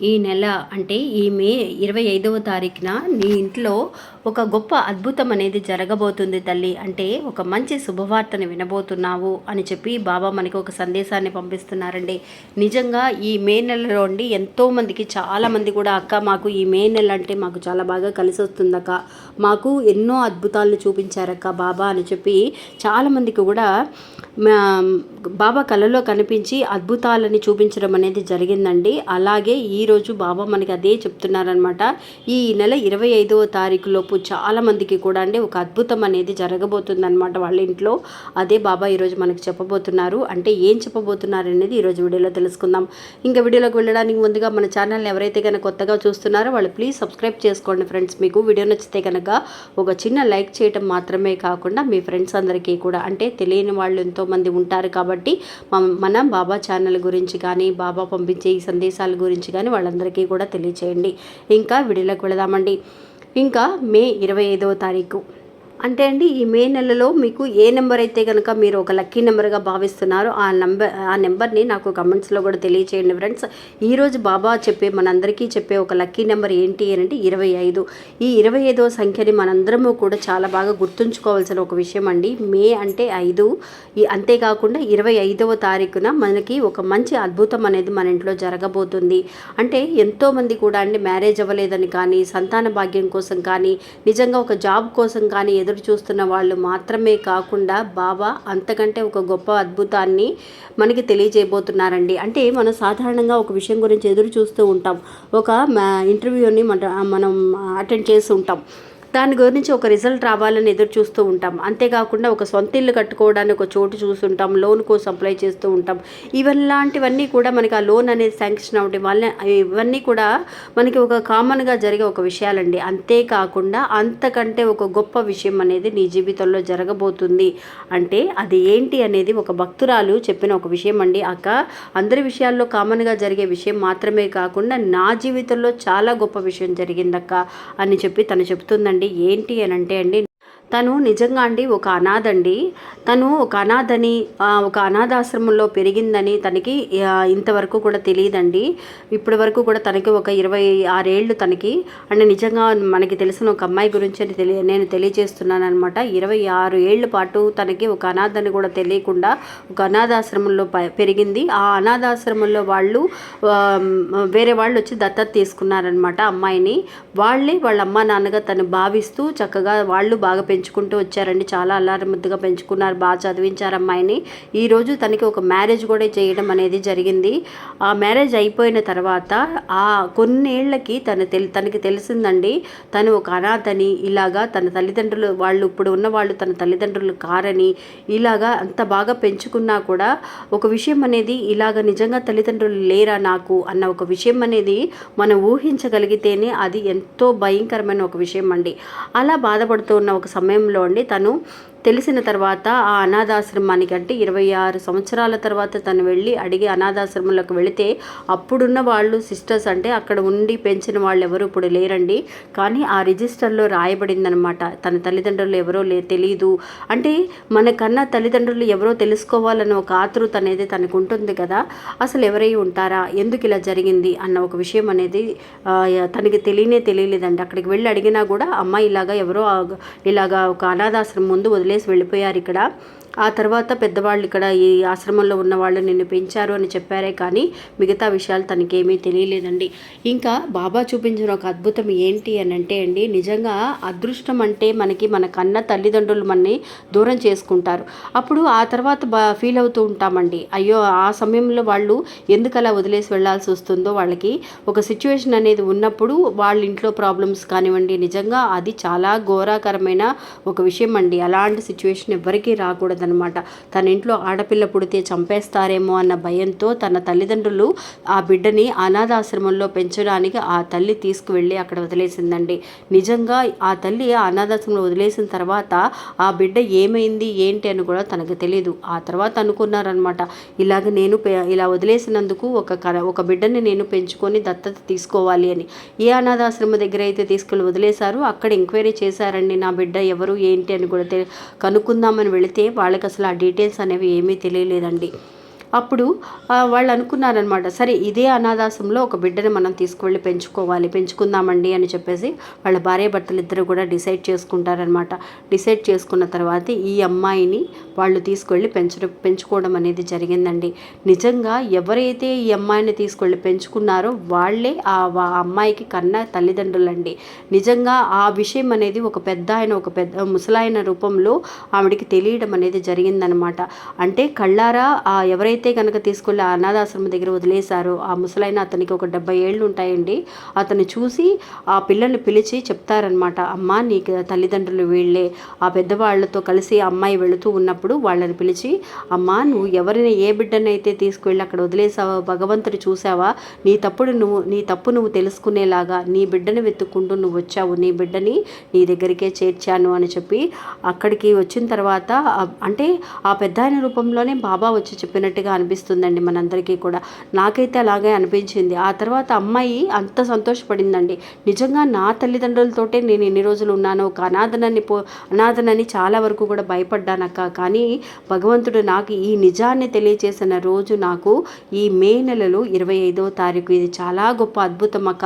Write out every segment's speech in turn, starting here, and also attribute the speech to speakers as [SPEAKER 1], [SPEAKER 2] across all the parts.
[SPEAKER 1] ఈ నెల అంటే ఈ మే ఇరవై ఐదవ తారీఖున నీ ఇంట్లో ఒక గొప్ప అద్భుతం అనేది జరగబోతుంది తల్లి. అంటే ఒక మంచి శుభవార్తను వినబోతున్నావు అని చెప్పి బాబా మనకి ఒక సందేశాన్ని పంపిస్తున్నారండి. నిజంగా ఈ మే నెలలో అండి ఎంతోమందికి చాలామంది కూడా అక్క మాకు ఈ మే నెల అంటే మాకు చాలా బాగా కలిసి వస్తుందక్క మాకు ఎన్నో అద్భుతాలను చూపించారక్క బాబా అని చెప్పి చాలామందికి కూడా బాబా కళలో కనిపించి అద్భుతాలని చూపించడం అనేది జరిగిందండి. అలాగే ఈరోజు బాబా మనకి అదే చెప్తున్నారనమాట ఈ నెల ఇరవై ఐదవ తారీఖు లోపు చాలామందికి కూడా అండి ఒక అద్భుతం అనేది జరగబోతుందన్నమాట వాళ్ళ ఇంట్లో. అదే బాబా ఈరోజు మనకి చెప్పబోతున్నారు. అంటే ఏం చెప్పబోతున్నారు అనేది ఈరోజు వీడియోలో తెలుసుకుందాం. ఇంకా వీడియోలోకి వెళ్ళడానికి ముందుగా మన ఛానల్ని ఎవరైతే కనుక కొత్తగా చూస్తున్నారో వాళ్ళు ప్లీజ్ సబ్స్క్రైబ్ చేసుకోండి ఫ్రెండ్స్. మీకు వీడియో నచ్చితే కనుక ఒక చిన్న లైక్ చేయటం మాత్రమే కాకుండా మీ ఫ్రెండ్స్ అందరికీ కూడా అంటే తెలియని వాళ్ళు ఎంతోమంది ఉంటారు కాబట్టి మ- మన బాబా ఛానల్ గురించి కానీ బాబా పంపించే ఈ సందేశాల గురించి కానీ వాళ్ళందరికీ కూడా తెలియచేయండి. ఇంకా వీడియోలోకి వెళదామండి. ఇంకా మే ఇరవై ఐదవ తారీఖు. అంటే అండి ఈ మే నెలలో మీకు ఏ నెంబర్ అయితే కనుక మీరు ఒక లక్కీ నెంబర్గా భావిస్తున్నారో ఆ నెంబర్ ఆ నెంబర్ని నాకు కమెంట్స్లో కూడా తెలియచేయండి ఫ్రెండ్స్. ఈరోజు బాబా చెప్పే మనందరికీ చెప్పే ఒక లక్కీ నెంబర్ ఏంటి అని అంటే ఇరవై ఐదు. ఈ ఇరవై ఐదవ సంఖ్యని మనందరము కూడా చాలా బాగా గుర్తుంచుకోవాల్సిన ఒక విషయం అండి. మే అంటే ఐదు. ఈ అంతేకాకుండా ఇరవై ఐదవ తారీఖున మనకి ఒక మంచి అద్భుతం అనేది మన ఇంట్లో జరగబోతుంది. అంటే ఎంతోమంది కూడా అండి మ్యారేజ్ అవ్వలేదని కానీ సంతాన భాగ్యం కోసం కానీ నిజంగా ఒక జాబ్ కోసం కానీ ఎదురు ఎదురు చూస్తున్న వాళ్ళు మాత్రమే కాకుండా బాబా అంతకంటే ఒక గొప్ప అద్భుతాన్ని మనకి తెలియజేయబోతున్నారండి. అంటే మనం సాధారణంగా ఒక విషయం గురించి ఎదురు చూస్తూ ఉంటాం. ఒక ఇంటర్వ్యూని మన మనం అటెండ్ చేసి ఉంటాం. దాని గురించి ఒక రిజల్ట్ రావాలని ఎదురు చూస్తూ ఉంటాం. అంతేకాకుండా ఒక సొంత ఇల్లు కట్టుకోవడానికి ఒక చోటు చూస్తుంటాం లోన్ కోసం అప్లై చేస్తూ ఉంటాం. ఇవలాంటివన్నీ కూడా మనకి ఆ లోన్ అనేది శాంక్షన్ అవ్వడం వల్ల ఇవన్నీ కూడా మనకి ఒక కామన్గా జరిగే ఒక విషయాలండి. అంతేకాకుండా అంతకంటే ఒక గొప్ప విషయం అనేది నీ జీవితంలో జరగబోతుంది. అంటే అది ఏంటి అనేది ఒక భక్తురాలు చెప్పిన ఒక విషయం అండి. అక్క అందరి విషయాల్లో కామన్గా జరిగే విషయం మాత్రమే కాకుండా నా జీవితంలో చాలా గొప్ప విషయం జరిగిందక్క అని చెప్పి తను చెప్తుందండి. ఏంటి అని అంటే అండి తను నిజంగా అండి ఒక అనాథ అండి తను ఒక అనాథని ఒక అనాథాశ్రమంలో పెరిగిందని తనకి ఇంతవరకు కూడా తెలియదండి. ఇప్పటి వరకు కూడా తనకి ఒక ఇరవై ఆరేళ్ళు తనకి. అంటే నిజంగా మనకి తెలిసిన ఒక అమ్మాయి గురించి అని తెలియ నేను తెలియజేస్తున్నాను అనమాట ఇరవై ఆరు ఏళ్ళ పాటు తనకి ఒక అనాథని కూడా తెలియకుండా ఒక అనాథాశ్రమంలో ప- పెరిగింది. ఆ అనాథాశ్రమంలో వాళ్ళు వేరే వాళ్ళు వచ్చి దత్తత తీసుకున్నారనమాట అమ్మాయిని. వాళ్ళే వాళ్ళ అమ్మ నాన్నగా తను భావిస్తూ చక్కగా వాళ్ళు బాగా పెంచుకుంటూ వచ్చారండి. చాలా అల్లారి ముద్దుగా పెంచుకున్నారు. బాగా చదివించారు అమ్మాయిని. ఈరోజు తనకి ఒక మ్యారేజ్ కూడా చేయడం అనేది జరిగింది. ఆ మ్యారేజ్ అయిపోయిన తర్వాత ఆ కొన్నేళ్ళకి తన తెలి తనకి తెలిసిందండి. తను ఒక అనాథని ఇలాగా తన తల్లిదండ్రులు వాళ్ళు ఇప్పుడు ఉన్న వాళ్ళు తన తల్లిదండ్రులు కారని ఇలాగా అంత బాగా పెంచుకున్నా కూడా ఒక విషయం అనేది ఇలాగ నిజంగా తల్లిదండ్రులు లేరా నాకు అన్న ఒక విషయం అనేది మనం ఊహించగలిగితేనే అది ఎంతో భయంకరమైన ఒక విషయం అండి. అలా బాధపడుతూ ఉన్న ఒక సమయంలో అండి తను తెలిసిన తర్వాత ఆ అనాథాశ్రమానికి అంటే ఇరవై ఆరు సంవత్సరాల తర్వాత తను వెళ్ళి అడిగి అనాథాశ్రమంలోకి వెళితే అప్పుడున్న వాళ్ళు సిస్టర్స్ అంటే అక్కడ ఉండి పెంచిన వాళ్ళు ఎవరు ఇప్పుడు లేరండి. కానీ ఆ రిజిస్టర్లో రాయబడిందనమాట తన తల్లిదండ్రులు ఎవరో లే తెలియదు అంటే మనకన్నా తల్లిదండ్రులు ఎవరో తెలుసుకోవాలన్న ఒక ఆతృత అనేది తనకు ఉంటుంది కదా. అసలు ఎవరై ఉంటారా? ఎందుకు ఇలా జరిగింది? అన్న ఒక విషయం అనేది తనకి తెలియనే తెలియలేదండి. అక్కడికి వెళ్ళి అడిగినా కూడా అమ్మాయి ఇలాగా ఎవరో ఇలాగా ఒక అనాథాశ్రమం ముందు వదిలే వదిలేసి వెళ్ళిపోయారు ఇక్కడ. ఆ తర్వాత పెద్దవాళ్ళు ఇక్కడ ఈ ఆశ్రమంలో ఉన్న వాళ్ళు నిన్ను పెంచారు అని చెప్పారే కానీ మిగతా విషయాలు తనకేమీ తెలియలేదండి. ఇంకా బాబా చూపించిన ఒక అద్భుతం ఏంటి అని అంటే అండి నిజంగా అదృష్టం అంటే మనకి మన కన్న తల్లిదండ్రులు మనని దూరం చేసుకుంటారు. అప్పుడు ఆ తర్వాత బా ఫీల్ అవుతూ ఉంటామండి. అయ్యో ఆ సమయంలో వాళ్ళు ఎందుకు అలా వదిలేసి వెళ్ళాల్సి వస్తుందో వాళ్ళకి. ఒక సిచ్యువేషన్ అనేది ఉన్నప్పుడు వాళ్ళ ఇంట్లో ప్రాబ్లమ్స్ కానివ్వండి నిజంగా అది చాలా ఘోరాకరమైన ఒక విషయం అండి. అలాంటి సిచ్యువేషన్ ఎవరికీ రాకూడదనమాట తన ఇంట్లో ఆడపిల్ల పుడితే చంపేస్తారేమో అన్న భయంతో తన తల్లిదండ్రులు ఆ బిడ్డని అనాథాశ్రమంలో పెంచడానికి ఆ తల్లి తీసుకువెళ్ళి అక్కడ వదిలేసిందండి. నిజంగా ఆ తల్లి ఆ అనాథాశ్రమంలో వదిలేసిన తర్వాత ఆ బిడ్డ ఏమైంది ఏంటి అని కూడా తనకు తెలియదు ఆ తర్వాత అనుకున్నారనమాట ఇలాగ నేను పె- ఇలా వదిలేసినందుకు ఒక ఒక బిడ్డని నేను పెంచుకొని దత్తత తీసుకోవాలి అని. ఏ అనాథాశ్రమ దగ్గర అయితే తీసుకెళ్ళి వదిలేశారు అక్కడ ఎంక్వైరీ చేశారండి నా బిడ్డ ఎవరు ఏంటి అని కూడా తె కనుక్కుందామని వెళితే వాళ్ళకి అసలు ఆ డీటెయిల్స్ అనేవి ఏమీ తెలియలేదండి. అప్పుడు వాళ్ళు అనుకున్నారనమాట సరే ఇదే అనాథాశ్రమంలో ఒక బిడ్డని మనం తీసుకువెళ్ళి పెంచుకోవాలి పెంచుకుందామండి అని చెప్పేసి వాళ్ళ భార్య భర్తలు ఇద్దరు కూడా డిసైడ్ చేసుకుంటారనమాట డిసైడ్ చేసుకున్న తర్వాత ఈ అమ్మాయిని వాళ్ళు తీసుకెళ్ళి పెంచడం పెంచుకోవడం అనేది జరిగిందండి. నిజంగా ఎవరైతే ఈ అమ్మాయిని తీసుకెళ్ళి పెంచుకున్నారో వాళ్ళే ఆ అమ్మాయికి కన్న తల్లిదండ్రులండి. నిజంగా ఆ విషయం అనేది ఒక పెద్ద ఆయన ఒక పెద్ద ముసలాయన రూపంలో ఆవిడకి తెలియడం అనేది జరిగిందనమాట అంటే కళ్ళారా ఆ ఎవరైతే కనుక తీసుకెళ్ళి ఆ అనాథాశ్రమం దగ్గర వదిలేశారో ఆ ముసలైన అతనికి ఒక డెబ్బై ఏళ్ళు ఉంటాయండి అతను చూసి ఆ పిల్లల్ని పిలిచి చెప్తారనమాట అమ్మ నీకు తల్లిదండ్రులు వీళ్ళే. ఆ పెద్దవాళ్ళతో కలిసి అమ్మాయి వెళుతూ ఉన్నప్పుడు వాళ్ళని పిలిచి అమ్మ నువ్వు ఎవరిని ఏ బిడ్డనైతే తీసుకువెళ్ళి అక్కడ వదిలేసావా భగవంతుడు చూసావా నీ తప్పుడు నువ్వు నీ తప్పు నువ్వు తెలుసుకునేలాగా నీ బిడ్డని వెతుక్కుంటూ నువ్వు వచ్చావు నీ బిడ్డని నీ దగ్గరికే చేర్చాను అని చెప్పి అక్కడికి వచ్చిన తర్వాత అంటే ఆ పెద్దాయన రూపంలోనే బాబా వచ్చి చెప్పినట్టు చెప్పినట్టుగా అనిపిస్తుందండి మనందరికీ కూడా. నాకైతే అలాగే అనిపించింది. ఆ తర్వాత అమ్మాయి అంత సంతోషపడిందండి. నిజంగా నా తల్లిదండ్రులతోటే నేను ఎన్ని రోజులు ఉన్నాను ఒక అనాథనని పో అనాథనని చాలా వరకు కూడా భయపడ్డానక్క. కానీ భగవంతుడు నాకు ఈ నిజాన్ని తెలియచేసిన రోజు నాకు ఈ మే నెలలో ఇరవై ఐదవ తారీఖు. ఇది చాలా గొప్ప అద్భుతం అక్క.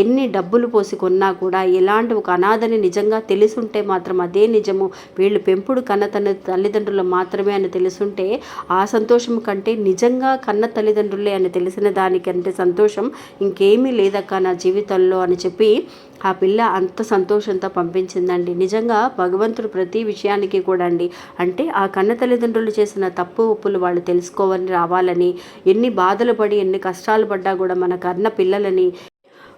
[SPEAKER 1] ఎన్ని డబ్బులు పోసి కొన్నా కూడా ఎలాంటి ఒక అనాథని నిజంగా తెలుసుంటే మాత్రం అదే నిజము. వీళ్ళు పెంపుడు కన్న తన తల్లిదండ్రులు మాత్రమే అని తెలుసుంటే ఆ సంతోషం కంటే నిజంగా కన్న తల్లిదండ్రులే అని తెలిసిన దానికంటే సంతోషం ఇంకేమీ లేదక్క నా జీవితంలో అని చెప్పి ఆ పిల్ల అంత సంతోషంతో పంపించిందండి. నిజంగా భగవంతుడు ప్రతి విషయానికి కూడా అండి. అంటే ఆ కన్న తల్లిదండ్రులు చేసిన తప్పు ఒప్పులు వాళ్ళు తెలుసుకోవాలని రావాలని ఎన్ని బాధలు పడి ఎన్ని కష్టాలు పడ్డా కూడా మన కన్న పిల్లలని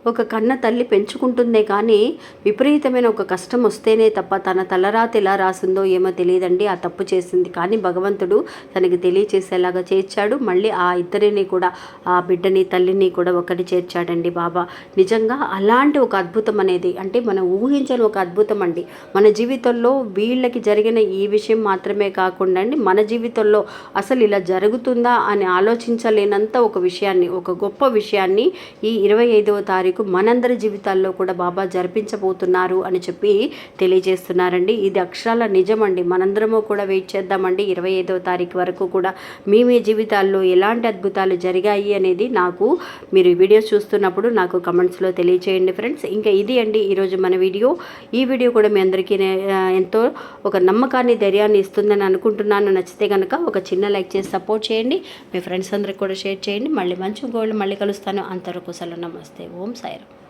[SPEAKER 1] ఒక కన్న తల్లి పెంచుకుంటుందే కానీ విపరీతమైన ఒక కష్టం వస్తేనే తప్ప తన తలరాత ఎలా రాసిందో ఏమో తెలియదండి. ఆ తప్పు చేసింది కానీ భగవంతుడు తనకి తెలియచేసేలాగా చేర్చాడు. మళ్ళీ ఆ ఇద్దరిని కూడా ఆ బిడ్డని తల్లిని కూడా ఒకటి చేర్చాడండి బాబా. నిజంగా అలాంటి ఒక అద్భుతం అనేది అంటే మనం ఊహించని ఒక అద్భుతం అండి. మన జీవితంలో వీళ్ళకి జరిగిన ఈ విషయం మాత్రమే కాకుండా అండి మన జీవితంలో అసలు ఇలా జరుగుతుందా అని ఆలోచించలేనంత ఒక విషయాన్ని ఒక గొప్ప విషయాన్ని ఈ ఇరవై ఐదవ తారీఖు మనందరి జీవితాల్లో కూడా బాబా జరిపించబోతున్నారు అని చెప్పి తెలియజేస్తున్నారండి. ఇది అక్షరాల నిజమండి. మనందరము కూడా వెయిట్ చేద్దామండి. ఇరవై ఐదవ తారీఖు వరకు కూడా మీ మీ జీవితాల్లో ఎలాంటి అద్భుతాలు జరిగాయి అనేది నాకు మీరు వీడియోస్ చూస్తున్నప్పుడు నాకు కమెంట్స్లో తెలియచేయండి ఫ్రెండ్స్. ఇంకా ఇది అండి ఈరోజు మన వీడియో. ఈ వీడియో కూడా మీ అందరికీ ఎంతో ఒక నమ్మకాన్ని ధైర్యాన్ని ఇస్తుందని అనుకుంటున్నాను. నచ్చితే కనుక ఒక చిన్న లైక్ చేసి సపోర్ట్ చేయండి. మీ ఫ్రెండ్స్ అందరికి కూడా షేర్ చేయండి. మళ్ళీ మంచి గోల్డ్ మళ్ళీ కలుస్తాను. అంతవరకు సెలవు. నమస్తే. ఓం సాయిరామ్